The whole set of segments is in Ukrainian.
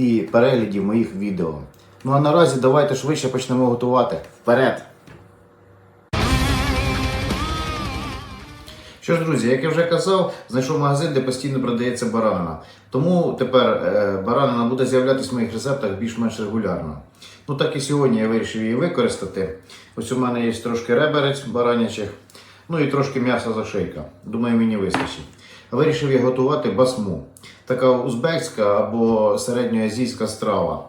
і переглядів моїх відео. Ну а наразі давайте швидше почнемо готувати. Вперед! Що ж, друзі, як я вже казав, знайшов магазин, де постійно продається баранина. Тому тепер е, баранина буде з'являтися в моїх рецептах більш-менш регулярно. Ну так і сьогодні я вирішив її використати. Ось у мене є трошки реберець баранячих, ну і трошки м'яса за шийка. Думаю, мені вистачить. Вирішив я готувати басму. Така узбекська або середньоазійська страва.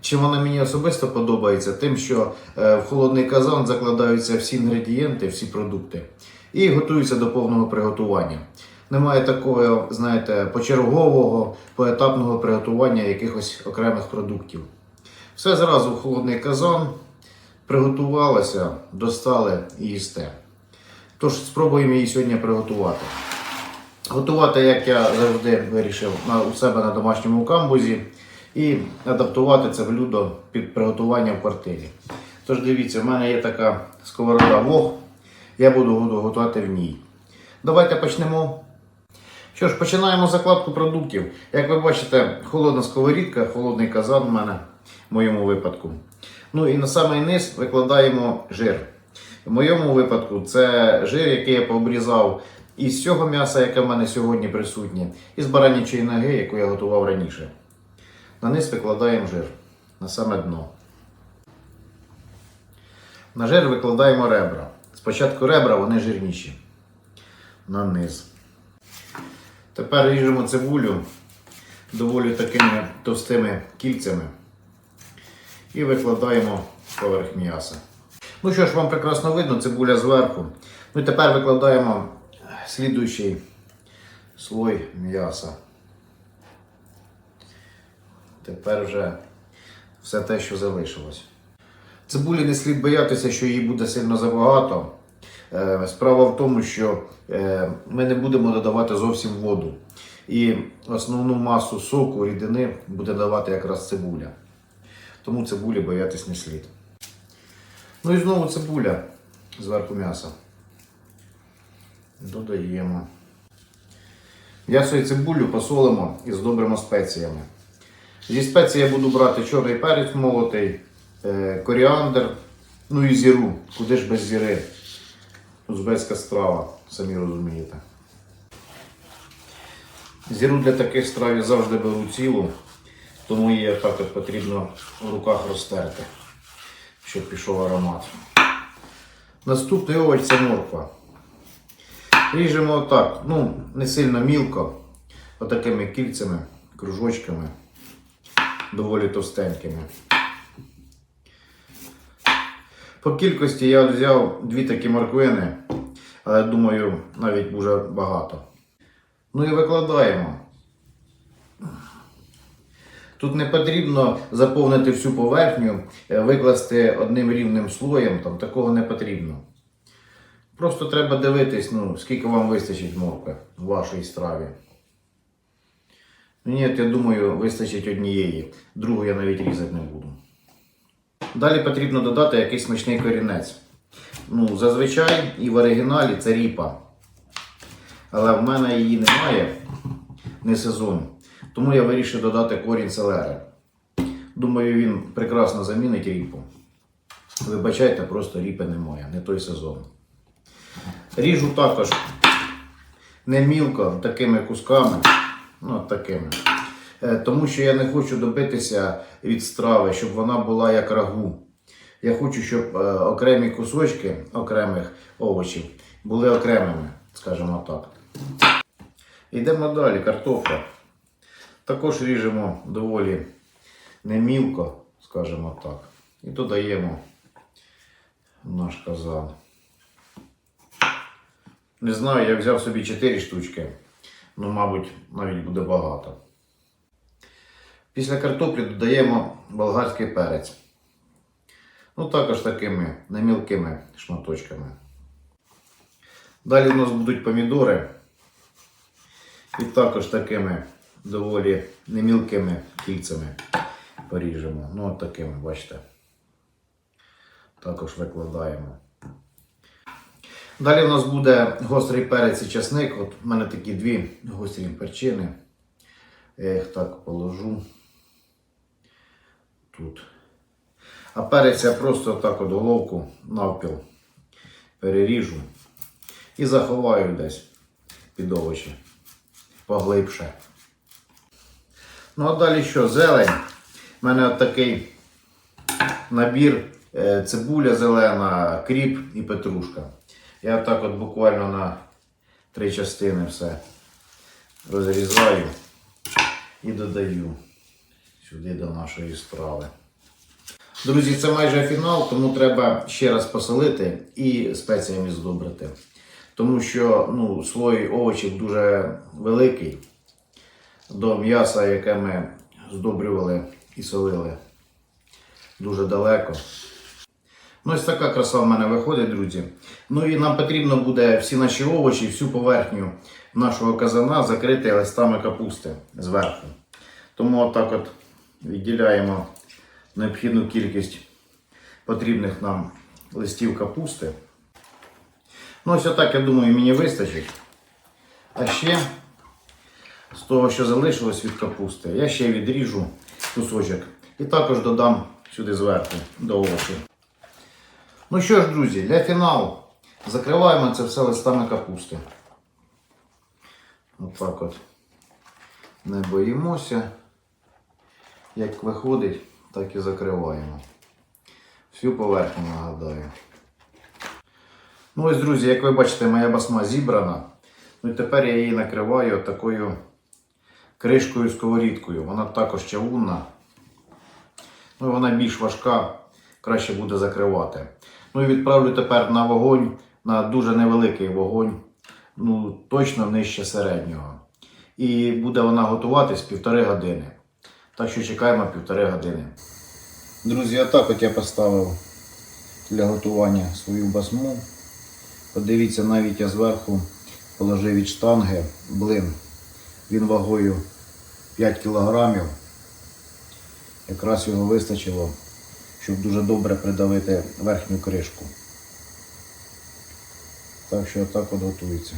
Чим вона мені особисто подобається, тим, що е, в холодний казан закладаються всі інгредієнти, всі продукти і готуються до повного приготування. Немає такого, знаєте, почергового, поетапного приготування якихось окремих продуктів. Все зразу в холодний казан, приготувалося, достали і їсте. Тож спробуємо її сьогодні приготувати. Готувати, як я завжди вирішив, у себе на домашньому камбузі і адаптувати це блюдо під приготування в квартирі. Тож дивіться, в мене є така сковорода вог, я буду готувати в ній. Давайте почнемо. Що ж, починаємо закладку продуктів. Як ви бачите, холодна сковорідка, холодний казан в мене в моєму випадку. Ну і на самий низ викладаємо жир. В моєму випадку це жир, який я пообрізав із цього м'яса, яке в мене сьогодні присутнє, і з баранячої ноги, яку я готував раніше. На низ викладаємо жир на саме дно. На жир викладаємо ребра. Спочатку ребра, вони жирніші. На низ. Тепер ріжемо цибулю доволі такими товстими кільцями і викладаємо поверх м'яса. Ну що ж, вам прекрасно видно, цибуля зверху. Ну і тепер викладаємо слідуючий слой м'яса. Тепер вже все те, що залишилось. Цибулі не слід боятися, що її буде сильно забагато. Е, Справа в тому, що е, ми не будемо додавати зовсім воду. І основну масу соку, рідини буде давати якраз цибуля. Тому цибулі боятись не слід. Ну і знову цибуля зверху м'яса. Додаємо. М'ясо і цибулю посолимо і здобримо спеціями. Зі спецій я буду брати чорний перець молотий, е, коріандр, ну і зіру. Куди ж без зіри? Узбецька страва, самі розумієте. Зіру для таких страв я завжди беру цілу, тому її так от потрібно в руках розтерти, щоб пішов аромат. Наступний овоч це морква. Ріжемо отак, ну, не сильно мілко, отакими кільцями, кружочками, доволі товстенькими. По кількості я взяв дві такі морквини, але думаю, навіть дуже багато. Ну і викладаємо. Тут не потрібно заповнити всю поверхню, е, викласти одним рівним слоєм, там, такого не потрібно. Просто треба дивитись, ну, скільки вам вистачить моркви в вашій страві. Ні, я думаю, вистачить однієї. Другу я навіть різати не буду. Далі потрібно додати якийсь смачний корінець. Ну, зазвичай і в оригіналі це ріпа. Але в мене її немає, не сезон. Тому я вирішив додати корінь селери. Думаю, він прекрасно замінить ріпу. Вибачайте, просто ріпи немає, не той сезон. Ріжу також не мілко, такими кусками. Ну, такими. Е, Тому що я не хочу добитися від страви, щоб вона була як рагу. Я хочу, щоб е, окремі кусочки окремих овочів були окремими, скажімо так. Йдемо далі, картопля. Також ріжемо доволі немілко, скажімо так. І додаємо наш казан. Не знаю, я взяв собі 4 штучки. Ну, мабуть, навіть буде багато. Після картоплі додаємо болгарський перець. Ну, також такими немілкими шматочками. Далі у нас будуть помідори. І також такими доволі немілкими кільцями поріжемо. Ну, от такими, бачите. Також викладаємо. Далі у нас буде гострий перець і часник. От у мене такі дві гострі перчини. Я їх так положу тут. А перець я просто так от головку навпіл переріжу і заховаю десь під овочі поглибше. Ну а далі що? Зелень. У мене от такий набір е, цибуля зелена, кріп і петрушка. Я так от буквально на три частини все розрізаю і додаю сюди до нашої страви. Друзі, це майже фінал, тому треба ще раз посолити і спеціями здобрити. Тому що ну, слой овочів дуже великий до м'яса, яке ми здобрювали і солили дуже далеко. Ну, ось така краса в мене виходить, друзі. Ну і нам потрібно буде всі наші овочі, всю поверхню нашого казана закрити листами капусти зверху. Тому отак от відділяємо необхідну кількість потрібних нам листів капусти. Ну, ось отак, я думаю, мені вистачить. А ще з того, що залишилось від капусти, я ще відріжу кусочок і також додам сюди зверху до овочів. Ну що ж, друзі, для фіналу закриваємо це все листами капусти. Отак от. Не боїмося. Як виходить, так і закриваємо. Всю поверхню нагадаю. Ну ось, друзі, як ви бачите, моя басма зібрана. Ну і тепер я її накриваю такою кришкою сковорідкою. Вона також чавунна. Ну, і вона більш важка, краще буде закривати. Ну і відправлю тепер на вогонь, на дуже невеликий вогонь, ну точно нижче середнього. І буде вона готуватись півтори години. Так що чекаємо півтори години. Друзі, отак от я поставив для готування свою басму. Подивіться, навіть я зверху положив від штанги блин. Він вагою 5 кілограмів. Якраз його вистачило, щоб дуже добре придавити верхню кришку. Так що отак от готується.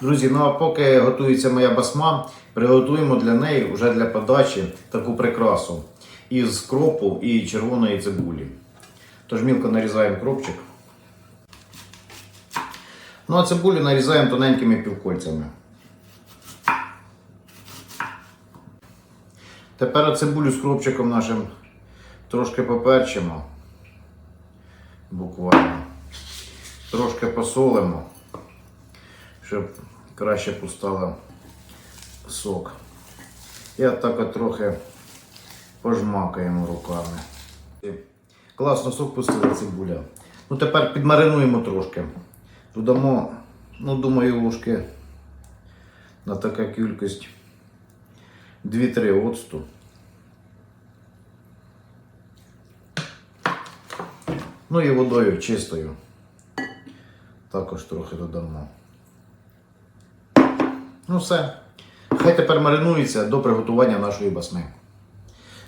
Друзі, ну а поки готується моя басма, приготуємо для неї вже для подачі таку прикрасу із кропу і червоної цибулі. Тож мілко нарізаємо кропчик. Ну а цибулю нарізаємо тоненькими півкольцями. Тепер цибулю з кропчиком нашим трошки поперчимо. Буквально. Трошки посолимо, щоб краще пустала сок. І отак от трохи пожмакаємо руками. Класно сок пустила цибуля. Ну тепер підмаринуємо трошки. Додамо, ну думаю, ложки на така кількість 2-3 оцту. Ну і водою чистою. Також трохи додамо. Ну все. Хай тепер маринується до приготування нашої басми.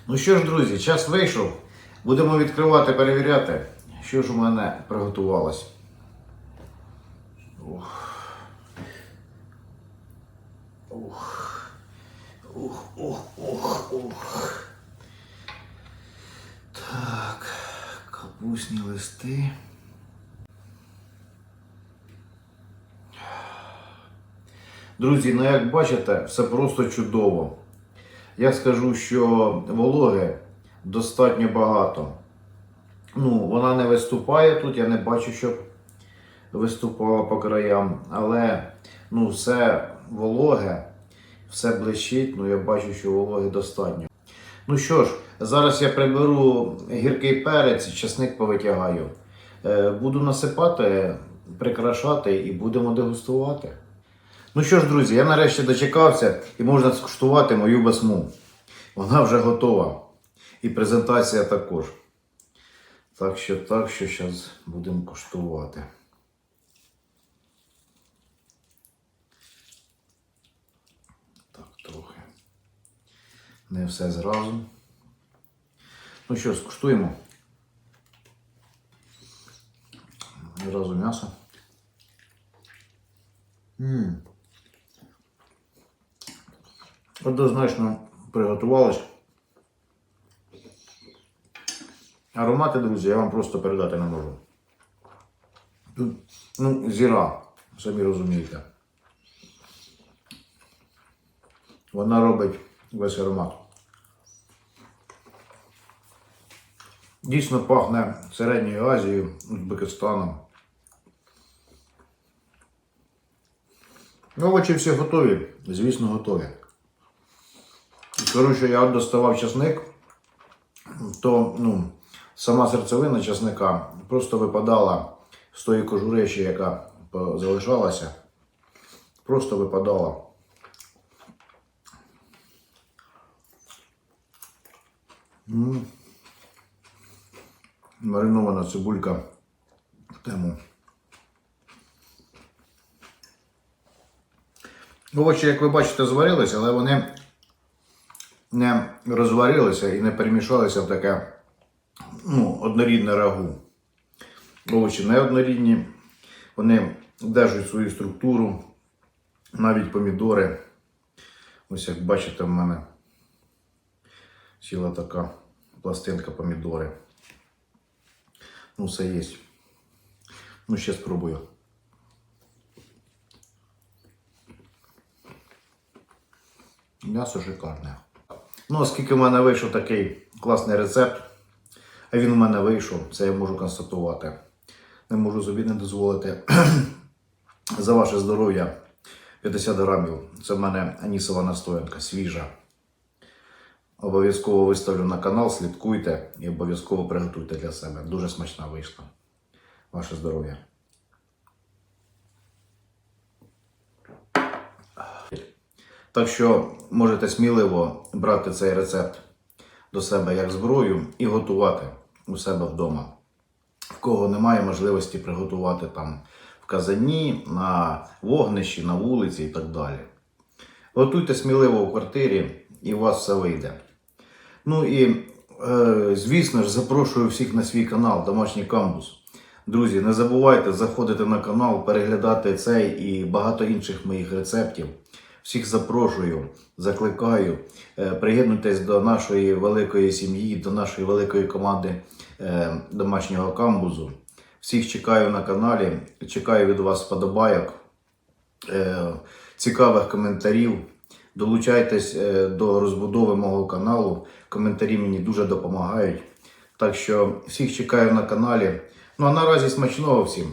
Ну що ж, друзі, час вийшов. Будемо відкривати, перевіряти, що ж у мене приготувалось. Ух. Ух. Ух, ух, капусні листи. Друзі, ну як бачите, все просто чудово. Я скажу, що вологи достатньо багато. Ну, вона не виступає тут, я не бачу, щоб виступала по краям, але ну, все вологе, все блищить, ну я бачу, що вологи достатньо. Ну що ж, зараз я приберу гіркий перець, часник повитягаю. Е, Буду насипати, прикрашати і будемо дегустувати. Ну що ж, друзі, я нарешті дочекався і можна скуштувати мою басму. Вона вже готова. І презентація також. Так що, так що зараз будемо коштувати. Так, трохи. Не все зразу. Ну що, скуштуємо. Зразу м'ясо. М. Однозначно приготувалось. Аромати, друзі, я вам просто передати не можу. Тут, ну, зіра, самі розумієте. Вона робить весь аромат. Дійсно пахне Середньою Азією, Узбекистаном. Овочі всі готові, звісно, готові. Скажу, що я доставав часник, то ну, сама серцевина часника просто випадала з тої кожури, ще, яка залишалася. Просто випадала. М. Маринована цибулька в тему. Овочі, як ви бачите, зварилися, але вони не розварилися і не перемішалися в таке ну, однорідне рагу. Овочі не однорідні, вони держать свою структуру, навіть помідори. Ось як бачите, в мене ціла така пластинка помідори. Ну, все є. Ну, ще спробую. М'ясо шикарне. Ну, оскільки в мене вийшов такий класний рецепт, а він у мене вийшов, це я можу констатувати. Не можу собі не дозволити за ваше здоров'я 50 грамів. Це в мене анісова настоянка, свіжа. Обов'язково виставлю на канал, слідкуйте і обов'язково приготуйте для себе. Дуже смачна вийшла. Ваше здоров'я. Так що можете сміливо брати цей рецепт до себе як зброю і готувати у себе вдома. В кого немає можливості приготувати там в казані, на вогнищі, на вулиці і так далі. Готуйте сміливо у квартирі і у вас все вийде. Ну і, е, звісно ж, запрошую всіх на свій канал Домашній камбус. Друзі, не забувайте заходити на канал, переглядати цей і багато інших моїх рецептів. Всіх запрошую, закликаю, е, приєднуйтесь до нашої великої сім'ї, до нашої великої команди е, домашнього камбузу. Всіх чекаю на каналі, чекаю від вас вподобайок, цікавих коментарів. Долучайтесь до розбудови мого каналу. Коментарі мені дуже допомагають. Так що всіх чекаю на каналі. Ну а наразі смачного всім!